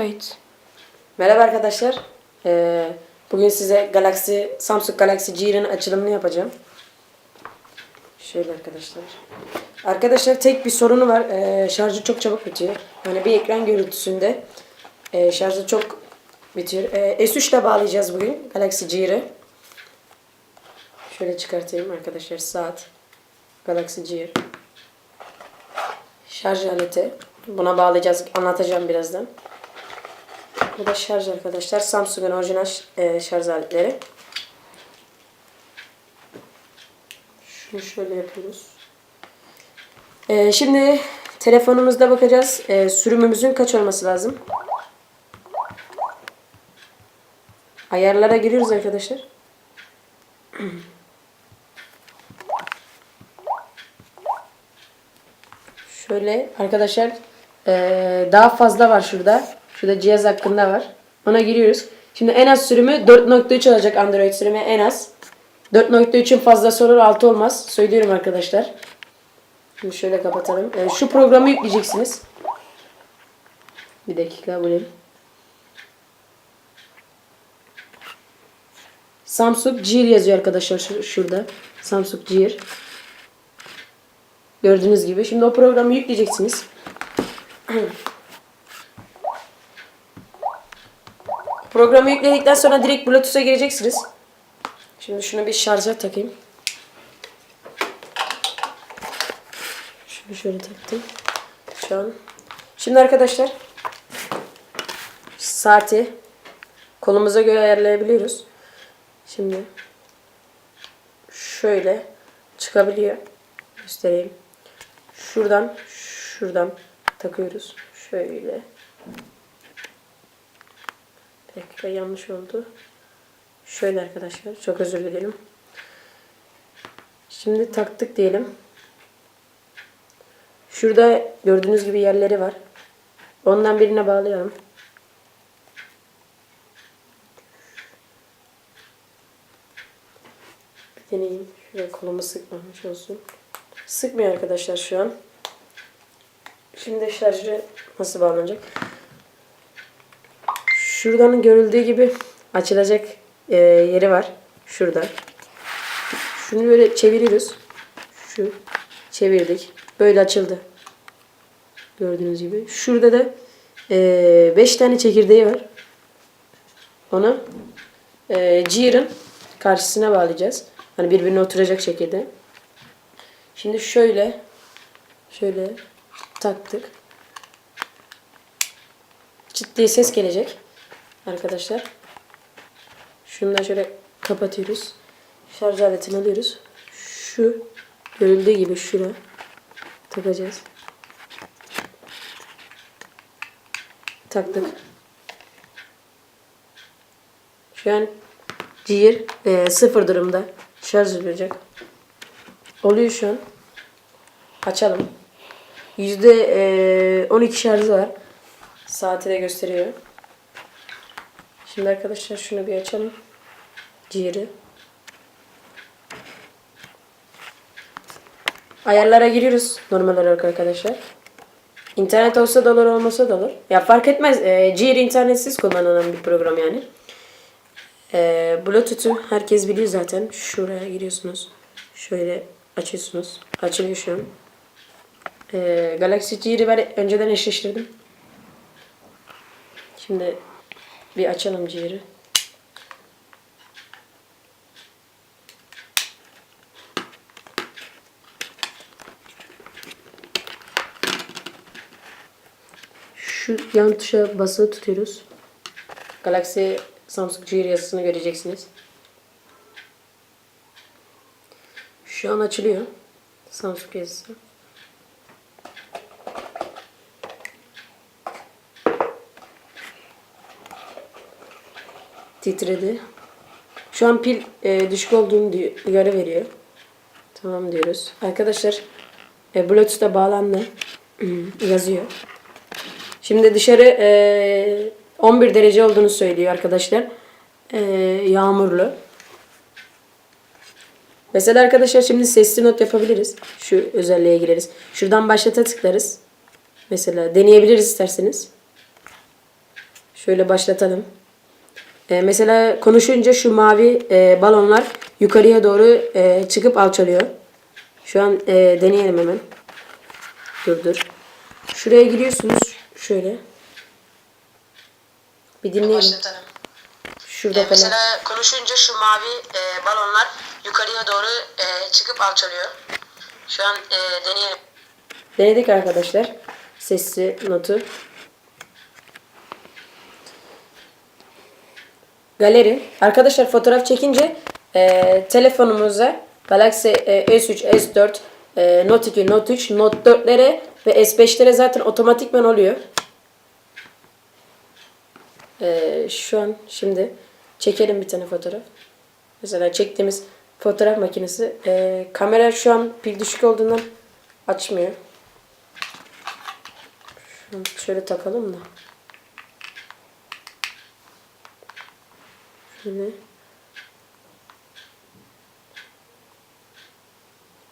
Kayıt. Merhaba arkadaşlar. Ee, bugün size Galaxy Samsung Galaxy Gear'ın açılımını yapacağım. Şöyle arkadaşlar. Arkadaşlar tek bir sorunu var. Ee, şarjı çok çabuk bitiyor. Yani bir ekran görüntüsünde e, şarjı çok bitiyor. Ee, S3 ile bağlayacağız bugün Galaxy Gear'ı. Şöyle çıkartayım arkadaşlar. Saat. Galaxy Gear. Şarj aleti. Buna bağlayacağız. Anlatacağım birazdan. Bu da şarj arkadaşlar. Samsung'un orijinal e, şarj aletleri. Şunu şöyle yapıyoruz. E, şimdi telefonumuzda bakacağız. E, sürümümüzün kaç olması lazım. Ayarlara giriyoruz arkadaşlar. Şöyle arkadaşlar daha fazla var şurada. Şurada cihaz hakkında var. Ona giriyoruz. Şimdi en az sürümü 4.3 olacak Android sürümü en az. 4.3'ün fazlası olur 6 olmaz. Söylüyorum arkadaşlar. Şimdi şöyle kapatalım. Ee, şu programı yükleyeceksiniz. Bir dakika bulayım. Samsung Gear yazıyor arkadaşlar şu- şurada. Samsung Gear. Gördüğünüz gibi. Şimdi o programı yükleyeceksiniz. Programı yükledikten sonra direkt Bluetooth'a gireceksiniz. Şimdi şunu bir şarja takayım. Şunu şöyle taktım. Şu an. Şimdi arkadaşlar saati kolumuza göre ayarlayabiliyoruz. Şimdi şöyle çıkabiliyor. Göstereyim. Şuradan şuradan takıyoruz. Şöyle. Dakika yanlış oldu. Şöyle arkadaşlar. Çok özür dilerim. Şimdi taktık diyelim. Şurada gördüğünüz gibi yerleri var. Ondan birine bağlayalım. Bir deneyeyim. Kolumu sıkmamış olsun. Sıkmıyor arkadaşlar şu an. Şimdi şarjı nasıl bağlanacak? Şuradan görüldüğü gibi açılacak e, yeri var. Şurada. Şunu böyle çeviriyoruz. Şu çevirdik. Böyle açıldı. Gördüğünüz gibi. Şurada da 5 tane çekirdeği var. Onu e, Gear'ın karşısına bağlayacağız. Hani birbirine oturacak şekilde. Şimdi şöyle şöyle taktık. Diye ses gelecek. Arkadaşlar. Şunu da şöyle kapatıyoruz. Şarj aletini alıyoruz. Şu görüldüğü gibi şura takacağız. Taktık. Şu an Gear e, sıfır durumda. Şarj olacak. Oluyor şu an. Açalım. Yüzde e, 12 şarjı var. Saati de gösteriyor. Şimdi arkadaşlar şunu bir açalım. Ciğeri. Ayarlara giriyoruz normal olarak arkadaşlar. İnternet olsa da olur olmasa da olur. Ya fark etmez. E, Gear internetsiz kullanılan bir program yani. E, Bluetooth'u herkes biliyor zaten. Şuraya giriyorsunuz. Şöyle açıyorsunuz. Açılıyor şu an. E, Galaxy Gear'ı ben önceden eşleştirdim. Şimdi bir açalım ciğeri. Şu yan tuşa basılı tutuyoruz. Galaxy Samsung Gear yazısını göreceksiniz. Şu an açılıyor. Samsung yazısı. Titredi. Şu an pil e, düşük olduğunu uyarı veriyor. Tamam diyoruz. Arkadaşlar e, Bluetooth'a bağlandı. Yazıyor. Şimdi dışarı e, 11 derece olduğunu söylüyor arkadaşlar. E, yağmurlu. Mesela arkadaşlar şimdi sesli not yapabiliriz. Şu özelliğe gireriz. Şuradan başlata tıklarız. Mesela deneyebiliriz isterseniz. Şöyle başlatalım. Ee, mesela konuşunca şu mavi e, balonlar yukarıya doğru e, çıkıp alçalıyor. Şu an e, deneyelim hemen. Dur dur. Şuraya giriyorsunuz. Şöyle. Bir dinleyelim. Şurada falan. mesela konuşunca şu mavi e, balonlar yukarıya doğru e, çıkıp alçalıyor. Şu an e, deneyelim. Denedik arkadaşlar. Sesli notu. Galeri. Arkadaşlar fotoğraf çekince e, telefonumuza Galaxy e, S3, S4, e, Note 2, Note 3, Note 4'lere ve S5'lere zaten otomatikman oluyor. E, şu an şimdi çekelim bir tane fotoğraf. Mesela çektiğimiz fotoğraf makinesi. E, kamera şu an pil düşük olduğundan açmıyor. Şunu şöyle takalım da. Şöyle.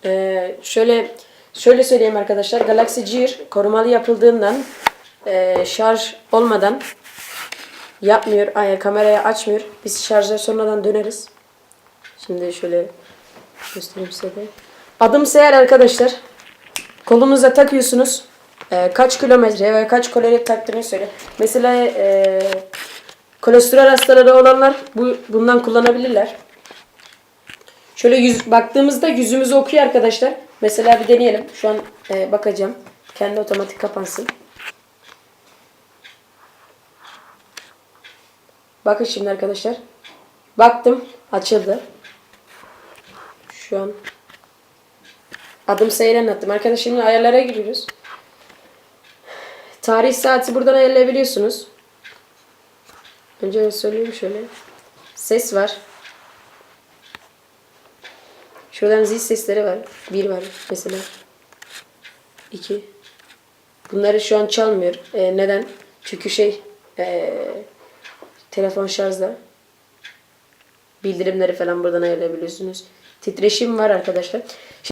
Ee, şöyle şöyle söyleyeyim arkadaşlar. Galaxy Gear korumalı yapıldığından e, şarj olmadan yapmıyor. Ay, kamerayı açmıyor. Biz şarja sonradan döneriz. Şimdi şöyle göstereyim size de. Adım sayar arkadaşlar. Kolunuza takıyorsunuz. Ee, kaç kilometre ve kaç kalori taktığını söyle. Mesela e, kolesterol hastaları olanlar bu bundan kullanabilirler. Şöyle yüz, baktığımızda yüzümüzü okuyor arkadaşlar. Mesela bir deneyelim. Şu an e, bakacağım. Kendi otomatik kapansın. Bakın şimdi arkadaşlar. Baktım. Açıldı. Şu an adım sayılan attım. Arkadaşlar şimdi ayarlara giriyoruz. Tarih saati buradan ayarlayabiliyorsunuz. Önce söyleyeyim şöyle. Ses var. Şuradan zil sesleri var. Bir var mesela. İki. Bunları şu an çalmıyor. Ee, neden? Çünkü şey ee, telefon şarjda. Bildirimleri falan buradan ayarlayabiliyorsunuz. Titreşim var arkadaşlar.